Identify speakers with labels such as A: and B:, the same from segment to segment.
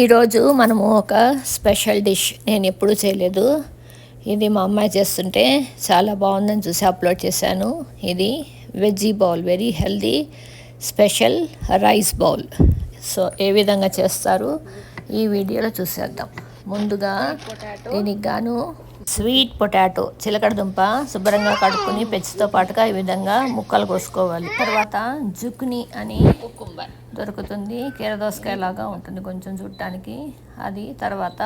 A: ఈరోజు మనము ఒక స్పెషల్ డిష్ నేను ఎప్పుడూ చేయలేదు. ఇది మా అమ్మాయి చేస్తుంటే చాలా బాగుందని చూసి అప్లోడ్ చేశాను. ఇది veggie bowl very healthy special rice bowl. So ఏ విధంగా చేస్తారు ఈ వీడియోలో చూసేద్దాం. ముందుగా దీనికి గాను స్వీట్ పొటాటో చిలకడ దుంప శుభ్రంగా కడుక్కొని పెచ్చితో పాటుగా ఈ విధంగా ముక్కలు కోసుకోవాలి. తర్వాత జుక్ని అని దొరుకుతుంది. కీరదోసకాయ లాగా ఉంటుంది కొంచెం చుట్టానికి అది తర్వాత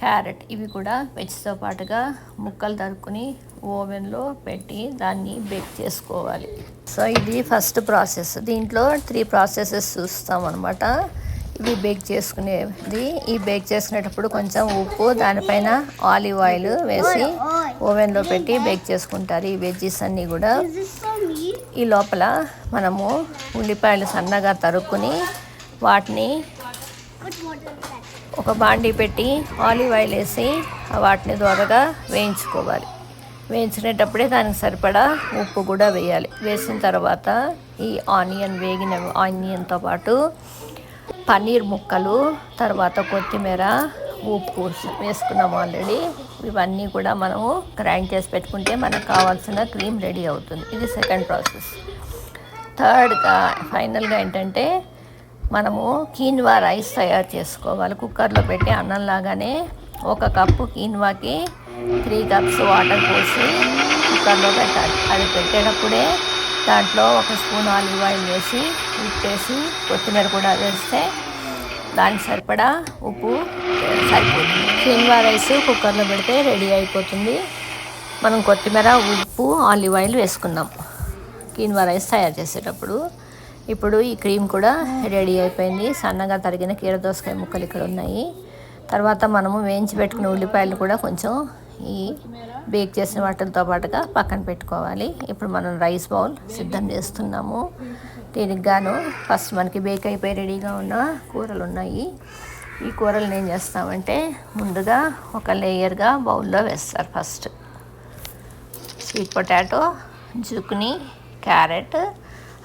A: క్యారెట్. ఇవి కూడా వెజ్తో పాటుగా ముక్కలు తరుక్కుని ఓవెన్లో పెట్టి దాన్ని బేక్ చేసుకోవాలి. సో ఇది ఫస్ట్ ప్రాసెస్. దీంట్లో త్రీ ప్రాసెసెస్ చూస్తాం అనమాట ఇవి బేక్ చేసుకునేది. ఈ బేక్ చేసుకునేటప్పుడు కొంచెం ఉప్పు దానిపైన ఆలివ్ ఆయిల్ వేసి ఓవెన్లో పెట్టి బేక్ చేసుకుంటారు. ఈ వెజ్జెస్ అన్నీ కూడా. ఈ లోపల మనము ఉల్లిపాయలు సన్నగా తరుక్కుని వాటిని ఒక బాండీ పెట్టి ఆలివ్ ఆయిల్ వేసి వాటిని దోరగా వేయించుకోవాలి. వేయించినప్పుడే దానికి సరిపడా ఉప్పు కూడా వేయాలి. వేసిన తర్వాత ఈ ఆనియన్ వేగిన ఆనియన్తో పాటు పన్నీర్ ముక్కలు తర్వాత కొత్తిమీర ఉప్పు వేసుకున్నాము ఆల్రెడీ ఇవన్నీ కూడా మనము గ్రైండ్ చేసి పెట్టుకుంటే మనకు కావాల్సిన క్రీమ్ రెడీ అవుతుంది. ఇది సెకండ్ ప్రాసెస్ థర్డ్గా ఫైనల్గా ఏంటంటే మనము కీన్వా రైస్ తయారు చేసుకోవాలి. కుక్కర్లో పెట్టి అన్నం లాగానే ఒక కప్పు కీన్వాకి త్రీ కప్స్ వాటర్ పోసి కుక్కర్లో పెట్టాలి. అది పెట్టేటప్పుడే దాంట్లో ఒక స్పూన్ ఆలివ్ ఆయిల్ వేసి ఉప్పేసి కొత్తిమీర కూడా వేస్తే దానికి సరిపడా ఉప్పు సరిపోతుంది. కీన్వా రైస్ కుక్కర్లో పెడితే రెడీ అయిపోతుంది. మనం కొత్తిమీర ఉప్పు ఆలివ్ ఆయిల్ వేసుకున్నాం కీన్వా రైస్ తయారు చేసేటప్పుడు. ఇప్పుడు ఈ క్రీమ్ కూడా రెడీ అయిపోయింది. సన్నగా తరిగిన కీరదోసకాయ ముక్కలు ఇక్కడ ఉన్నాయి. తర్వాత మనము వేయించి పెట్టుకున్న ఉల్లిపాయలు కూడా కొంచెం ఈ బేక్ చేసిన వాటితో పాటుగా పక్కన పెట్టుకోవాలి. ఇప్పుడు మనం రైస్ బౌల్ సిద్ధం చేస్తున్నాము. దీనికి గాను ఫస్ట్ మనకి బేక్ అయిపోయి రెడీగా ఉన్న కూరలు ఉన్నాయి. ఈ కూరలు ఏం చేస్తామంటే ముందుగా ఒక లేయర్గా బౌల్లో వేస్తారు first. Sweet potato zucchini carrot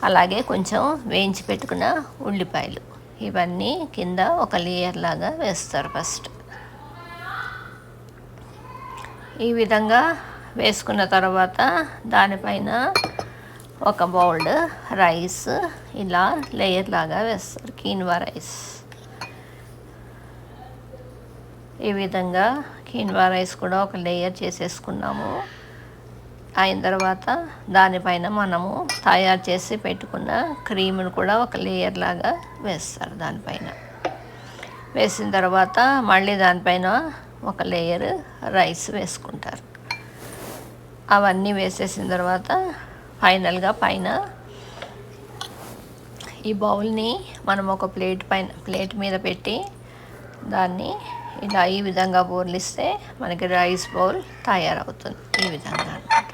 A: అలాగే కొంచెం వేయించి పెట్టుకున్న ఉల్లిపాయలు. ఇవన్నీ కింద ఒక లేయర్ లాగా వేస్తారు ఫస్ట్. ఈ విధంగా వేసుకున్న తర్వాత దానిపైన ఒక బౌల్డ్ రైస్ ఇలా లేయర్ లాగా వేస్తారు కీన్వా రైస్. ఈ విధంగా కీన్వా రైస్ కూడా ఒక లేయర్ చేసేసుకున్నాము. అయిన తర్వాత దానిపైన మనము తయారు చేసి పెట్టుకున్న క్రీమ్ను కూడా ఒక లేయర్ లాగా వేస్తారు దానిపైన. వేసిన తర్వాత మళ్ళీ దానిపైన ఒక లేయర్ రైస్ వేసుకుంటారు. అవన్నీ వేసేసిన తర్వాత ఫైనల్గా పైన ఈ బౌల్ని మనం ఒక ప్లేట్ పైన ప్లేట్ మీద పెట్టి దాన్ని ఇలా ఈ విధంగా బోర్లిస్తే మనకి రైస్ బౌల్ తయారవుతుంది ఈ విధంగా అనమాట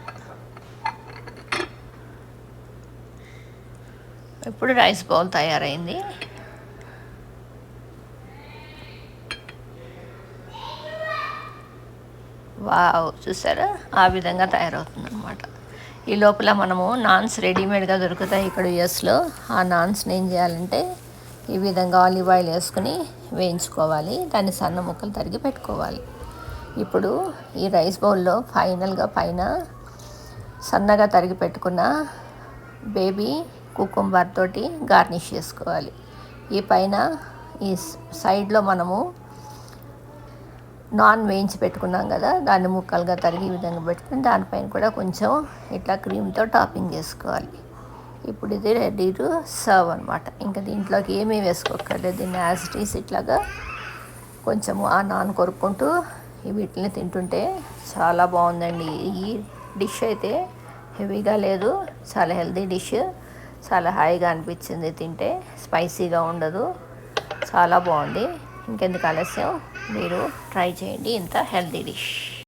A: ఇప్పుడు రైస్ బౌల్ తయారైంది. వావ్ చూసారా? ఆ విధంగా తయారవుతుంది అనమాట ఈ లోపల మనము నాన్స్ రెడీమేడ్గా దొరుకుతాయి ఇక్కడ యుఎస్లో. ఆ నాన్స్ని ఏం చేయాలంటే ఈ విధంగా ఆలివ్ ఆయిల్ వేసుకుని వేయించుకోవాలి. దాన్ని సన్న ముక్కలు తరిగి పెట్టుకోవాలి. ఇప్పుడు ఈ రైస్ బౌల్లో ఫైనల్గా పైన సన్నగా తరిగి పెట్టుకున్న బేబీ కుకుంబర్ తోటి గార్నిష్ చేసుకోవాలి. ఈ పైన ఈ సైడ్లో మనము నాన్ వేయించి పెట్టుకున్నాం కదా దాన్ని ముక్కలుగా తరిగి ఈ విధంగా పెట్టుకుని దానిపైన కూడా కొంచెం ఇట్లా క్రీమ్తో టాపింగ్ చేసుకోవాలి. ఇప్పుడు ఇది రెడీ టు సర్వ్ అనమాట ఇంకా దీంట్లోకి ఏమీ వేసుకోకర్లేదు దీన్ని యాజ్ ఇట్లాగా కొంచెము ఆ నాన్ కొరుక్కుంటూ వీటిని తింటుంటే చాలా బాగుందండి. ఈ డిష్ అయితే హెవీగా లేదు చాలా హెల్తీ డిష్ చాలా హాయిగా అనిపించింది తింటే. స్పైసీగా ఉండదు చాలా బాగుంది. ఇంకెందుకు ఆలస్యం? మీరు ట్రై చేయండి. ఇంత హెల్తీ డిష్